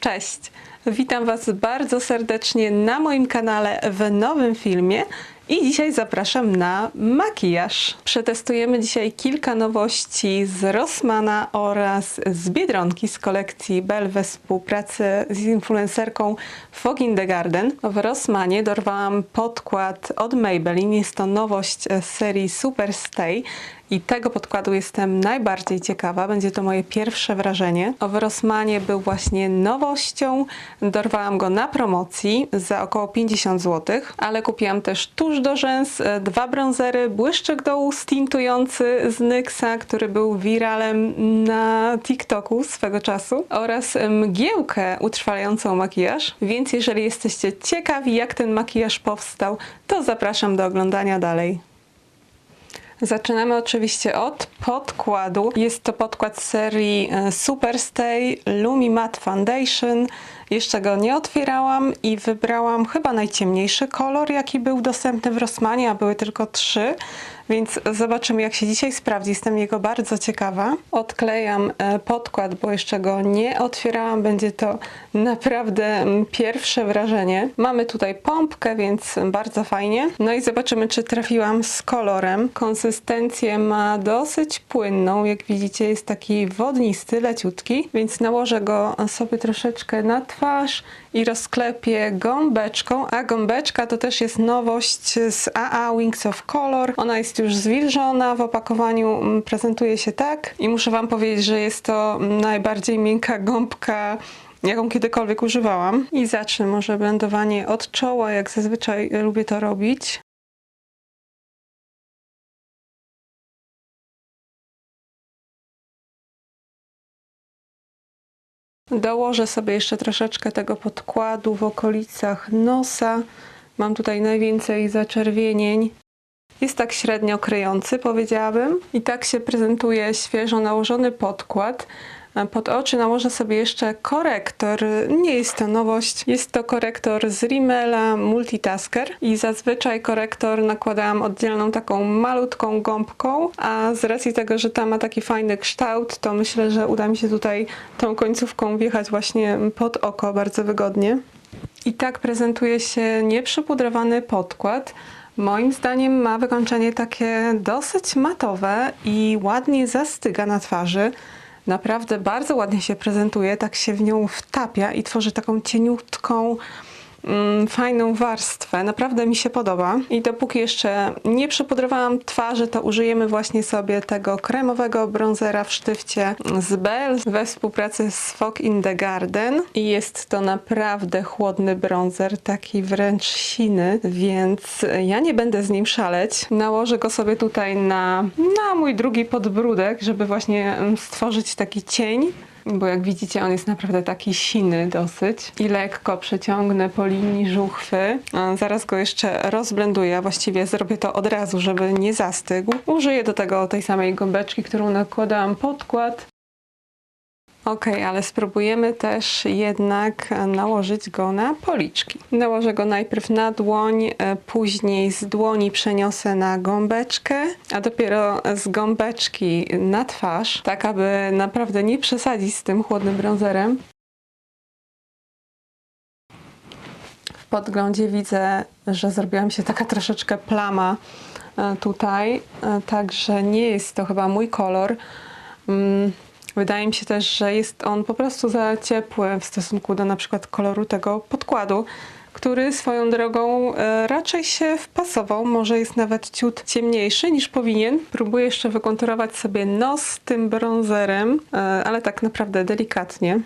Cześć! Witam Was bardzo serdecznie na moim kanale w nowym filmie i dzisiaj zapraszam na makijaż. Przetestujemy dzisiaj kilka nowości z Rossmana oraz z Biedronki z kolekcji Belle we współpracy z influencerką Fog in the Garden. W Rossmanie dorwałam podkład od Maybelline. Jest to nowość z serii Super Stay. I tego podkładu jestem najbardziej ciekawa. Będzie to moje pierwsze wrażenie. W Rossmanie był właśnie nowością. Dorwałam go na promocji za około 50 zł, ale kupiłam też tusz do rzęs, e, dwa bronzery, błyszczyk do ust tintujący z NYXa, który był wiralem na TikToku swego czasu oraz mgiełkę utrwalającą makijaż. Więc jeżeli jesteście ciekawi, jak ten makijaż powstał, to zapraszam do oglądania dalej. Zaczynamy oczywiście od podkładu. Jest to podkład serii e, Superstay Lumi Matte Foundation. Jeszcze go nie otwierałam i wybrałam chyba najciemniejszy kolor, jaki był dostępny w Rossmanie, a były tylko trzy. Więc zobaczymy, jak się dzisiaj sprawdzi. Jestem jego bardzo ciekawa. Odklejam e, podkład, bo jeszcze go nie otwierałam. Będzie to naprawdę mm, pierwsze wrażenie. Mamy tutaj pompkę, więc bardzo fajnie. No i zobaczymy, czy trafiłam z kolorem. Konsystencję ma dosyć płynną. Jak widzicie, jest taki wodnisty, leciutki, więc nałożę go sobie troszeczkę na twarz i rozklepię gąbeczką, a gąbeczka to też jest nowość z AA Wings of Color. Ona jest już zwilżona, w opakowaniu mm, prezentuje się tak i muszę Wam powiedzieć, że jest to najbardziej miękka gąbka jaką kiedykolwiek używałam. I zacznę może blendowanie od czoła, jak zazwyczaj lubię to robić. Dołożę sobie jeszcze troszeczkę tego podkładu w okolicach nosa. Mam tutaj najwięcej zaczerwienień. Jest tak średnio kryjący, powiedziałabym. I tak się prezentuje świeżo nałożony podkład. Pod oczy nałożę sobie jeszcze korektor. Nie jest to nowość. Jest to korektor z Rimmela Multitasker i zazwyczaj korektor nakładałam oddzielną taką malutką gąbką, a z racji tego, że ta ma taki fajny kształt, to myślę, że uda mi się tutaj tą końcówką wjechać właśnie pod oko bardzo wygodnie. I tak prezentuje się nieprzypudrowany podkład. Moim zdaniem ma wykończenie takie dosyć matowe i ładnie zastyga na twarzy. Naprawdę bardzo ładnie się prezentuje, tak się w nią wtapia i tworzy taką cieniutką, fajną warstwę. Naprawdę mi się podoba. I dopóki jeszcze nie przepudrowałam twarzy, to użyjemy właśnie sobie tego kremowego bronzera w sztywcie z Bell we współpracy z Fog in the Garden. I jest to naprawdę chłodny bronzer, taki wręcz siny, więc ja nie będę z nim szaleć. Nałożę go sobie tutaj na, na mój drugi podbródek, żeby właśnie mm, stworzyć taki cień bo jak widzicie on jest naprawdę taki siny dosyć i lekko przeciągnę po linii żuchwy. A Zaraz go jeszcze rozblenduję, właściwie zrobię to od razu, żeby nie zastygł. Użyję do tego tej samej gąbeczki, którą nakładałam podkład. Ok, ale spróbujemy też jednak nałożyć go na policzki. Nałożę go najpierw na dłoń, e, później z dłoni przeniosę na gąbeczkę, a dopiero z gąbeczki na twarz, tak aby naprawdę nie przesadzić z tym chłodnym bronzerem. W podglądzie widzę, że zrobiła mi się taka troszeczkę plama e, tutaj, e, także nie jest to chyba mój kolor. Wydaje mi się też, że jest on po prostu za ciepły w stosunku do na przykład koloru tego podkładu, który swoją drogą e, raczej się wpasował. Może jest nawet ciut ciemniejszy niż powinien. Próbuję jeszcze wykonturować sobie nos tym bronzerem, e, ale tak naprawdę delikatnie.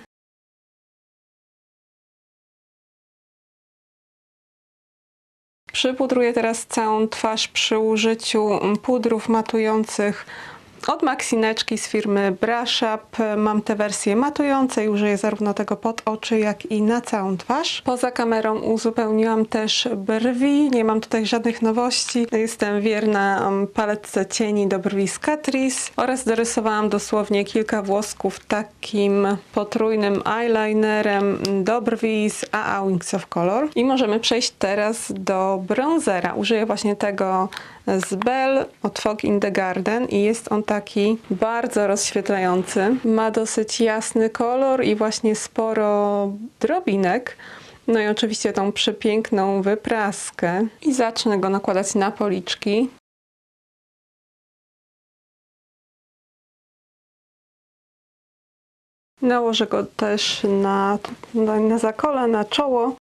Przypudruję teraz całą twarz przy użyciu pudrów matujących od Maxineczki z firmy Brush Up mam te wersje matujące i użyję zarówno tego pod oczy, jak i na całą twarz. Poza kamerą uzupełniłam też brwi, nie mam tutaj żadnych nowości. Jestem wierna paletce cieni do brwi z Catrice oraz dorysowałam dosłownie kilka włosków takim potrójnym eyelinerem do brwi z AA Wings of Color. I możemy przejść teraz do bronzera. Użyję właśnie tego z Bell od Fog in the Garden i jest on taki bardzo rozświetlający. Ma dosyć jasny kolor i właśnie sporo drobinek. No i oczywiście tą przepiękną wypraskę. I zacznę go nakładać na policzki. Nałożę go też na, na, na zakola, na czoło.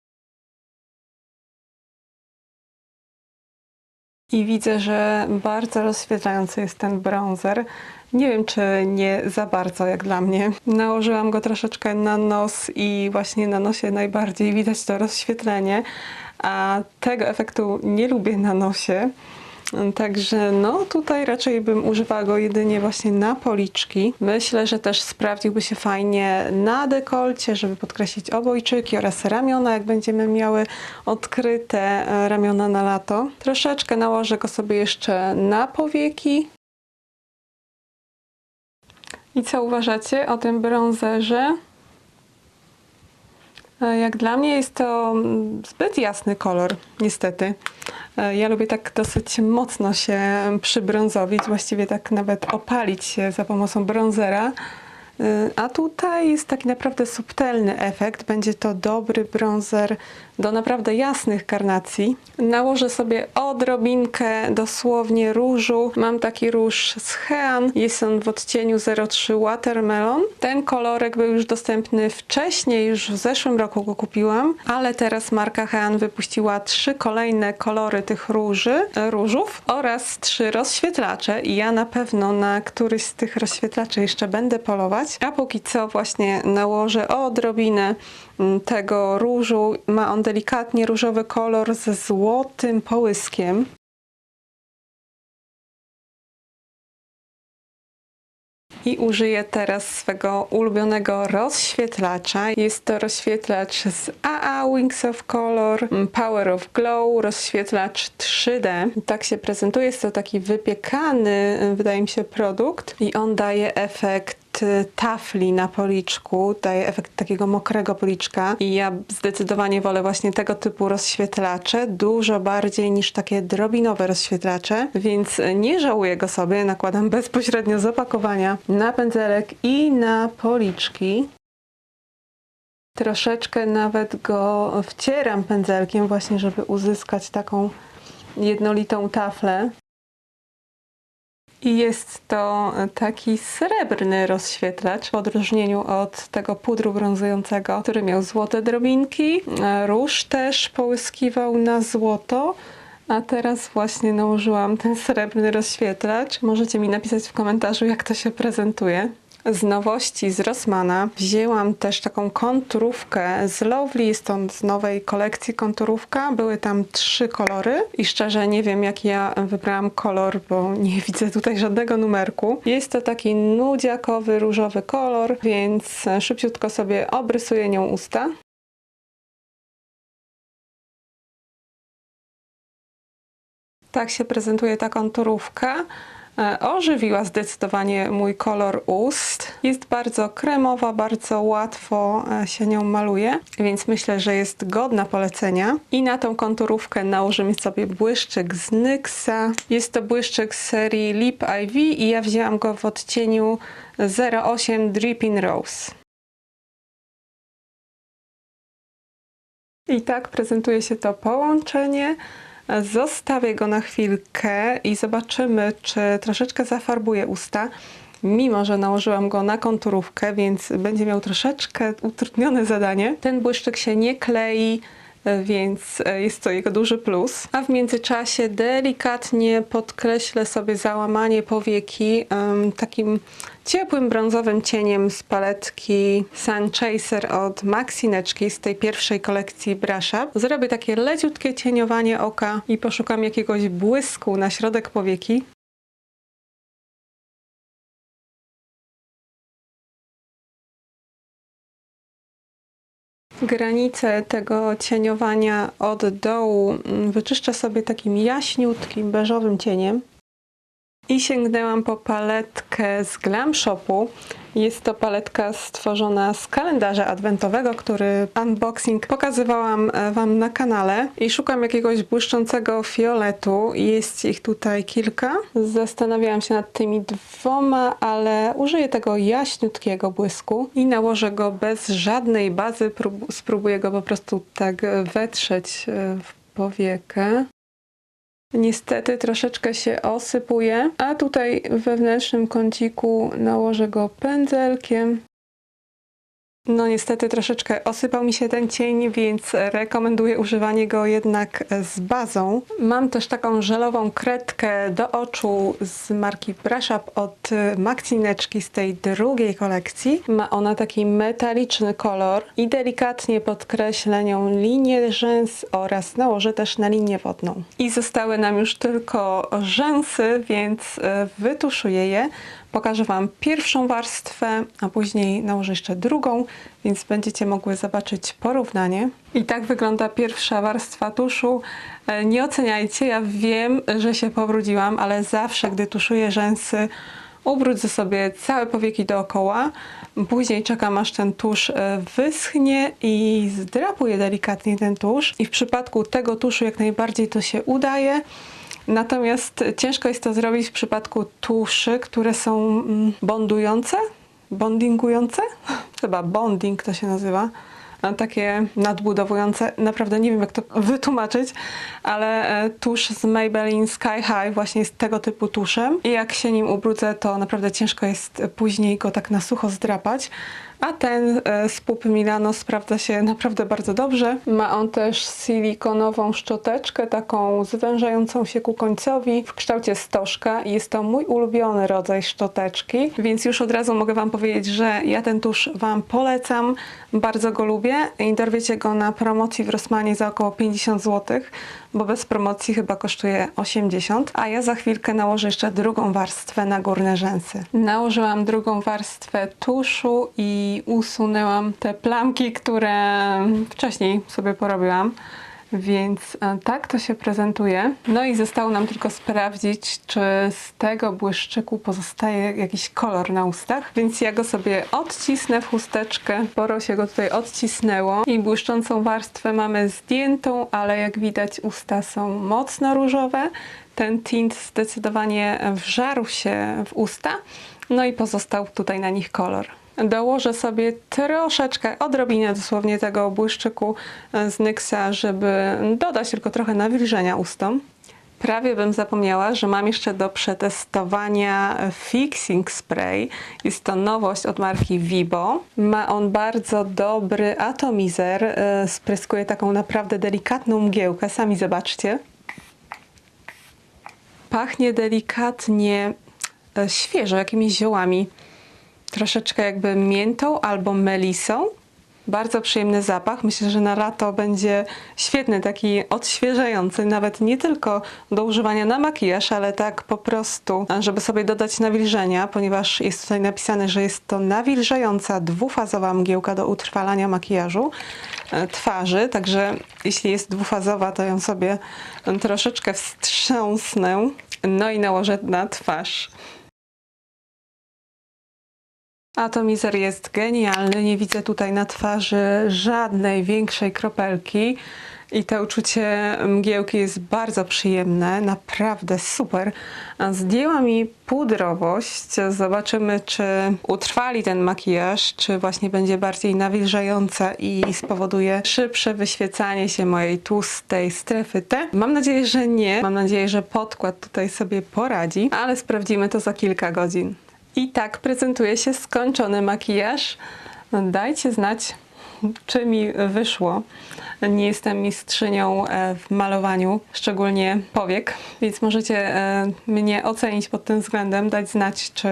I widzę, że bardzo rozświetlający jest ten bronzer. Nie wiem, czy nie za bardzo jak dla mnie. Nałożyłam go troszeczkę na nos i właśnie na nosie najbardziej widać to rozświetlenie, a tego efektu nie lubię na nosie. Także no tutaj raczej bym używała go jedynie właśnie na policzki. Myślę, że też sprawdziłby się fajnie na dekolcie, żeby podkreślić obojczyki oraz ramiona, jak będziemy miały odkryte e, ramiona na lato. Troszeczkę nałożę go sobie jeszcze na powieki. I co uważacie o tym bronzerze? E, Jak dla mnie jest to mm, zbyt jasny kolor, niestety. E, Ja lubię tak dosyć mocno się przybrązowić, właściwie tak nawet opalić się za pomocą bronzera. E, A tutaj jest taki naprawdę subtelny efekt. Będzie to dobry bronzer do naprawdę jasnych karnacji. Nałożę sobie odrobinkę dosłownie różu. Mam taki róż z Hean. Jest on w odcieniu 03 Watermelon. Ten kolorek był już dostępny wcześniej, już w zeszłym roku go kupiłam, ale teraz marka Hean wypuściła trzy kolejne kolory tych róży, różów oraz trzy rozświetlacze i ja na pewno na któryś z tych rozświetlaczy jeszcze będę polować. A póki co właśnie nałożę odrobinę mm, tego różu. Ma on delikatnie różowy kolor ze złotym połyskiem. I użyję teraz swego ulubionego rozświetlacza. Jest to rozświetlacz z AA Wings of Color, Power of Glow, rozświetlacz 3D. Tak się prezentuje. Jest to taki wypiekany, wydaje mi się, produkt i on daje efekt tafli na policzku, daje efekt takiego mokrego policzka i ja zdecydowanie wolę właśnie tego typu rozświetlacze, dużo bardziej niż takie drobinowe rozświetlacze, więc nie żałuję go sobie, nakładam bezpośrednio z opakowania na pędzelek i na policzki. Troszeczkę nawet go wcieram pędzelkiem właśnie, żeby uzyskać taką jednolitą taflę. I jest to taki srebrny rozświetlacz w odróżnieniu od tego pudru brązującego, który miał złote drobinki. Róż też połyskiwał na złoto. A teraz właśnie nałożyłam ten srebrny rozświetlacz. Możecie mi napisać w komentarzu, jak to się prezentuje. Z nowości z Rossmana wzięłam też taką konturówkę z Lovely, to z nowej kolekcji konturówka. Były tam trzy kolory i szczerze nie wiem jaki ja wybrałam kolor, bo nie widzę tutaj żadnego numerku. Jest to taki nudziakowy, różowy kolor, więc szybciutko sobie obrysuję nią usta. Tak się prezentuje ta konturówka. E, Ożywiła zdecydowanie mój kolor ust. Jest bardzo kremowa, bardzo łatwo e, się nią maluje, więc myślę, że jest godna polecenia. I na tą konturówkę nałożymy sobie błyszczyk z NYXa. Jest to błyszczyk z serii Lip IV i ja wzięłam go w odcieniu 08 Dripping Rose. I tak prezentuje się to połączenie. Zostawię go na chwilkę i zobaczymy, czy troszeczkę zafarbuje usta. Mimo, że nałożyłam go na konturówkę, więc będzie miał troszeczkę utrudnione zadanie. Ten błyszczyk się nie klei, więc jest to jego duży plus. A w międzyczasie delikatnie podkreślę sobie załamanie powieki takim ciepłym brązowym cieniem z paletki Sun Chaser od Maxineczki z tej pierwszej kolekcji Brush Up. Zrobię takie leciutkie cieniowanie oka i poszukam jakiegoś błysku na środek powieki. Granice tego cieniowania od dołu mm, wyczyszczę sobie takim jaśniutkim, beżowym cieniem. I sięgnęłam po paletkę z Glam Shopu. Jest to paletka stworzona z kalendarza adwentowego, który unboxing pokazywałam e, Wam na kanale. I szukam jakiegoś błyszczącego fioletu. Jest ich tutaj kilka. Zastanawiałam się nad tymi dwoma, ale użyję tego jaśniutkiego błysku i nałożę go bez żadnej bazy. Prób- spróbuję go po prostu tak wetrzeć e, w powiekę. Niestety troszeczkę się osypuje, a tutaj w wewnętrznym kąciku nałożę go pędzelkiem. No niestety troszeczkę osypał mi się ten cień, więc rekomenduję używanie go jednak z bazą. Mam też taką żelową kredkę do oczu z marki Brush Up od Maxineczki z tej drugiej kolekcji. Ma ona taki metaliczny kolor i delikatnie podkreślę nią linię rzęs oraz nałożę też na linię wodną. I zostały nam już tylko rzęsy, więc wytuszuję je. Pokażę Wam pierwszą warstwę, a później nałożę jeszcze drugą, więc będziecie mogły zobaczyć porównanie. I tak wygląda pierwsza warstwa tuszu. E, Nie oceniajcie, ja wiem, że się pobrudziłam, ale zawsze, gdy tuszuję rzęsy, ubrudzę sobie całe powieki dookoła. Później czekam, aż ten tusz e, wyschnie i zdrapuję delikatnie ten tusz. I w przypadku tego tuszu jak najbardziej to się udaje. Natomiast ciężko jest to zrobić w przypadku tuszy, które są mm, bondujące, bondingujące. Chyba bonding to się nazywa. Takie nadbudowujące. Naprawdę nie wiem, jak to wytłumaczyć, ale e, tusz z Maybelline Sky High właśnie jest tego typu tuszem. I jak się nim ubrudzę, to naprawdę ciężko jest później go tak na sucho zdrapać. A ten e, z Pup Milano sprawdza się naprawdę bardzo dobrze. Ma on też silikonową szczoteczkę, taką zwężającą się ku końcowi w kształcie stożka. Jest to mój ulubiony rodzaj szczoteczki, więc już od razu mogę Wam powiedzieć, że ja ten tusz Wam polecam. Bardzo go lubię i dorwiecie go na promocji w Rossmanie za około 50 zł, bo bez promocji chyba kosztuje 80. A ja za chwilkę nałożę jeszcze drugą warstwę na górne rzęsy. Nałożyłam drugą warstwę tuszu i usunęłam te plamki, które wcześniej sobie porobiłam. Więc e, tak to się prezentuje. No i zostało nam tylko sprawdzić, czy z tego błyszczyku pozostaje jakiś kolor na ustach. Więc ja go sobie odcisnę w chusteczkę. Sporo się go tutaj odcisnęło. I błyszczącą warstwę mamy zdjętą, ale jak widać usta są mocno różowe. Ten tint zdecydowanie wżarł się w usta. No i pozostał tutaj na nich kolor. Dołożę sobie troszeczkę, odrobinę dosłownie tego błyszczyku z Nyxa, żeby dodać tylko trochę nawilżenia ustom. Prawie bym zapomniała, że mam jeszcze do przetestowania Fixing Spray. Jest to nowość od marki Vibo. Ma on bardzo dobry atomizer. e, Spryskuje taką naprawdę delikatną mgiełkę. Sami zobaczcie. Pachnie delikatnie e, świeżo, jakimiś ziołami troszeczkę jakby miętą albo melisą. Bardzo przyjemny zapach. Myślę, że na lato będzie świetny, taki odświeżający, nawet nie tylko do używania na makijaż, ale tak po prostu, żeby sobie dodać nawilżenia, ponieważ jest tutaj napisane, że jest to nawilżająca dwufazowa mgiełka do utrwalania makijażu e, twarzy, także jeśli jest dwufazowa, to ją sobie troszeczkę wstrząsnę, no i nałożę na twarz. Atomizer jest genialny. Nie widzę tutaj na twarzy żadnej większej kropelki. I to uczucie mgiełki jest bardzo przyjemne, naprawdę super. Zdjęła mi pudrowość. Zobaczymy, czy utrwali ten makijaż, czy właśnie będzie bardziej nawilżająca i spowoduje szybsze wyświecanie się mojej tłustej strefy T. Mam nadzieję, że nie. Mam nadzieję, że podkład tutaj sobie poradzi, ale sprawdzimy to za kilka godzin. I tak prezentuje się skończony makijaż. Dajcie znać, czy mi wyszło. Nie jestem mistrzynią e, w malowaniu, szczególnie powiek, więc możecie e, mnie ocenić pod tym względem, dać znać, czy,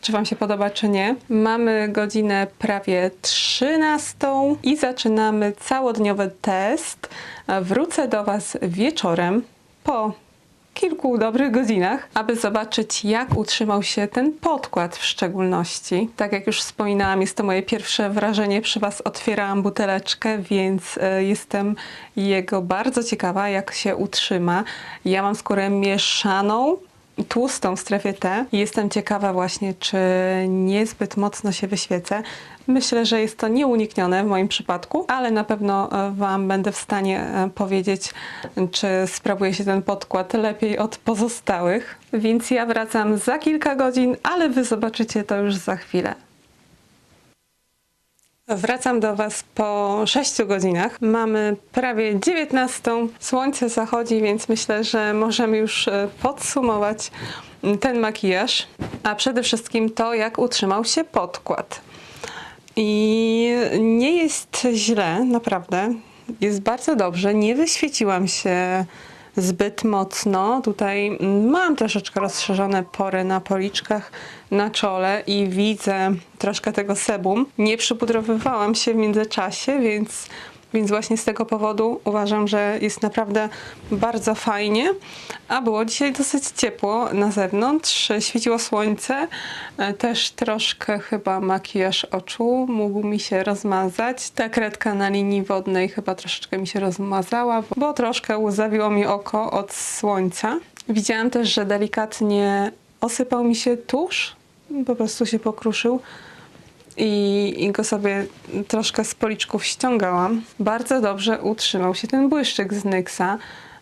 czy Wam się podoba, czy nie. Mamy godzinę prawie 13 i zaczynamy całodniowy test. Wrócę do Was wieczorem po kilku dobrych godzinach, aby zobaczyć, jak utrzymał się ten podkład w szczególności. Tak jak już wspominałam, jest to moje pierwsze wrażenie. Przy Was otwierałam buteleczkę, więc e, jestem jego bardzo ciekawa, jak się utrzyma. Ja mam skórę mieszaną, tłustą strefie T. Jestem ciekawa właśnie, czy niezbyt mocno się wyświecę. Myślę, że jest to nieuniknione w moim przypadku, ale na pewno e, Wam będę w stanie e, powiedzieć, czy sprawuje się ten podkład lepiej od pozostałych. Więc ja wracam za kilka godzin, ale Wy zobaczycie to już za chwilę. Wracam do Was po 6 godzinach. Mamy prawie 19. Słońce zachodzi, więc myślę, że możemy już e, podsumować ten makijaż, a przede wszystkim to, jak utrzymał się podkład. I nie jest źle, naprawdę. Jest bardzo dobrze. Nie wyświeciłam się zbyt mocno. Tutaj mam troszeczkę rozszerzone pory na policzkach, na czole i widzę troszkę tego sebum. Nie przypudrowywałam się w międzyczasie, więc, więc właśnie z tego powodu uważam, że jest naprawdę bardzo fajnie. A było dzisiaj dosyć ciepło na zewnątrz, świeciło słońce, e, też troszkę chyba makijaż oczu mógł mi się rozmazać. Ta kredka na linii wodnej chyba troszeczkę mi się rozmazała, bo- troszkę zawiło mi oko od słońca. Widziałam też, że delikatnie osypał mi się tusz, po prostu się pokruszył i, i go sobie troszkę z policzków ściągałam. Bardzo dobrze utrzymał się ten błyszczyk z Nyxa.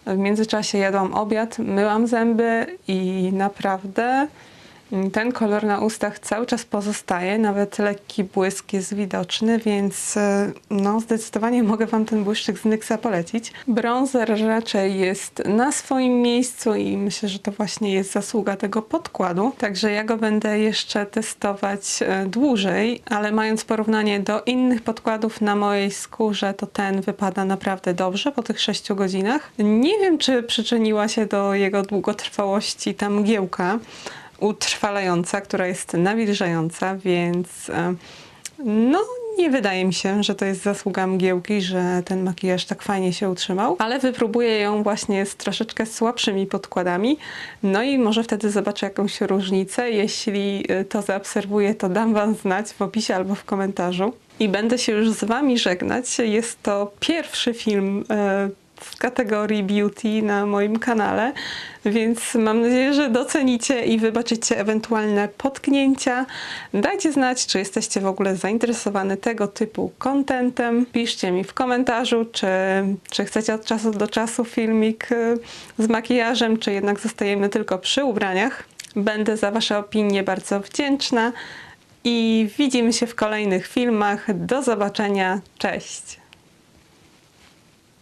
W międzyczasie jadłam obiad, myłam zęby i naprawdę ten kolor na ustach cały czas pozostaje, nawet lekki błysk jest widoczny, więc e, no zdecydowanie mogę Wam ten błyszczyk z Nyxa polecić. Bronzer raczej jest na swoim miejscu i myślę, że to właśnie jest zasługa tego podkładu, także ja go będę jeszcze testować e, dłużej, ale mając porównanie do innych podkładów na mojej skórze, to ten wypada naprawdę dobrze po tych 6 godzinach. Nie wiem, czy przyczyniła się do jego długotrwałości ta mgiełka, utrwalająca, która jest nawilżająca, więc e, no nie wydaje mi się, że to jest zasługa mgiełki, że ten makijaż tak fajnie się utrzymał, ale wypróbuję ją właśnie z troszeczkę słabszymi podkładami, no i może wtedy zobaczę jakąś różnicę. Jeśli e, to zaobserwuję, to dam Wam znać w opisie albo w komentarzu. I będę się już z Wami żegnać. Jest to pierwszy film e, w kategorii beauty na moim kanale, więc mam nadzieję, że docenicie i wybaczycie ewentualne potknięcia. Dajcie znać, czy jesteście w ogóle zainteresowane tego typu kontentem. Piszcie mi w komentarzu, czy, czy chcecie od czasu do czasu filmik y, z makijażem, czy jednak zostajemy tylko przy ubraniach. Będę za Wasze opinie bardzo wdzięczna i widzimy się w kolejnych filmach. Do zobaczenia. Cześć!